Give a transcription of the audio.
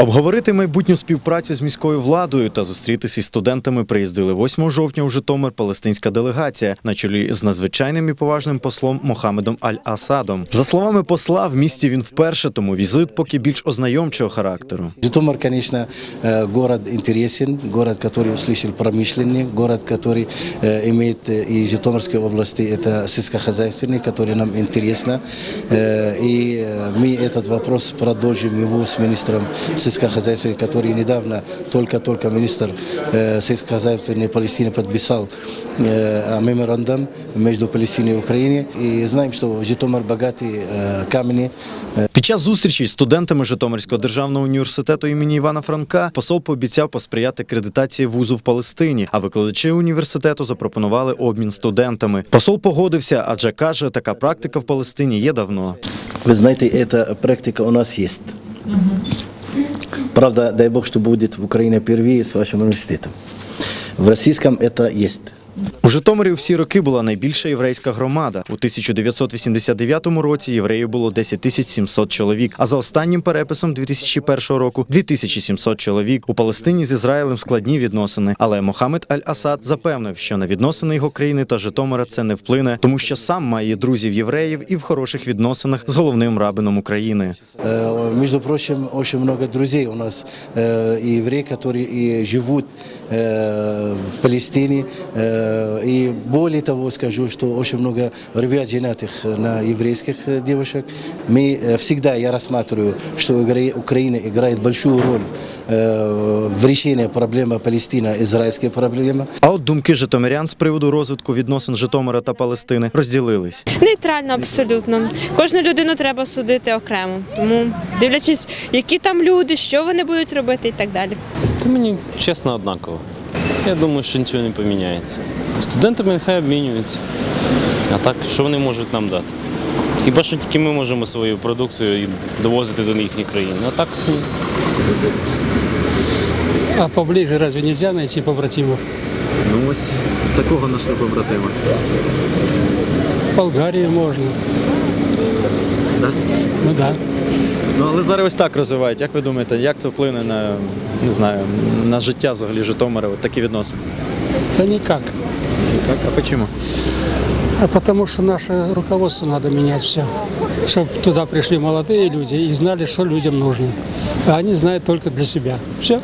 Обговорити майбутню співпрацю з міською владою та зустрітися із студентами приїздили 8 жовтня у Житомир палестинська делегація на чолі з надзвичайним і поважним послом Мохамедом Аль-Асадом. За словами посла, в місті він вперше, тому візит поки більш ознайомчого характеру. Житомир, конечно, э, город интересен, город, который услышал промышленный, город, который э, имеет э, и Житомирской области, это сельскохозяйственный, который нам интересно. Э, И э, мы этот вопрос продолжим его с министром сельскохозяйства, который недавно, только-только министр э, сельскохозяйственной Палестины подписал э, меморандум между Палестиной и Украиной. И знаем, что Житомир богатый э, камни, Під час зустрічі з студентами Житомирського державного університету імені Івана Франка посол пообіцяв посприяти кредитації вузу в Палестині, а викладачі університету запропонували обмін студентами. Посол погодився, адже каже, така практика в Палестині є давно. Вы знаете, эта практика у нас есть. Правда, дай бог, что будет в Украине впервые с вашим университетом. В российском это есть. У Житомирі у всі роки була найбільша єврейська громада. У 1989 році євреїв було 10 тисяч 700 чоловік, а за останнім переписом 2001 року 2700 чоловік. У Палестині з Ізраїлем складні відносини, але Мохамед Аль-Асад запевнив, що на відносини його країни та Житомира це не вплине, тому що сам має друзів євреїв і в хороших відносинах з головним рабином України. Э, Между прочим, очень много друзей у нас, э, и евреи, которые и живут э, в Палестине. Э, И более того скажу, что очень много ребят женатых на еврейских э, девушек. Мы э, всегда, я рассматриваю, что Укра- Украина играет большую роль э, в решении проблемы Палестино-израильской проблемы. А от думки житомирян з приводу розвитку відносин Житомира та Палестини розділились. Нейтрально абсолютно. Кожну людину треба судити окремо. Тому дивлячись, які там люди, що вони будуть робити і так далі. Та мені чесно однаково. Я думаю, що нічого не поміняється. Студентами нехай обмінюються. А так, що вони можуть нам дати? Хіба що тільки ми можемо свою продукцію довозити до їхніх країн. А так ні. А поближе разве нельзя найти побратимов? Ну ось такого нашого побратима. В Болгарии можно. Ну да. Ну але зараз ось так розвивають. Як ви думаєте, як це вплине на не знаю на життя взагалі Житомира? От такі відносини? Да никак. Так, а чому? А потому что наше руководство надо менять все. Чтобы туда пришли молодые люди и знали, что людям нужно. А они знают только для себя. Все.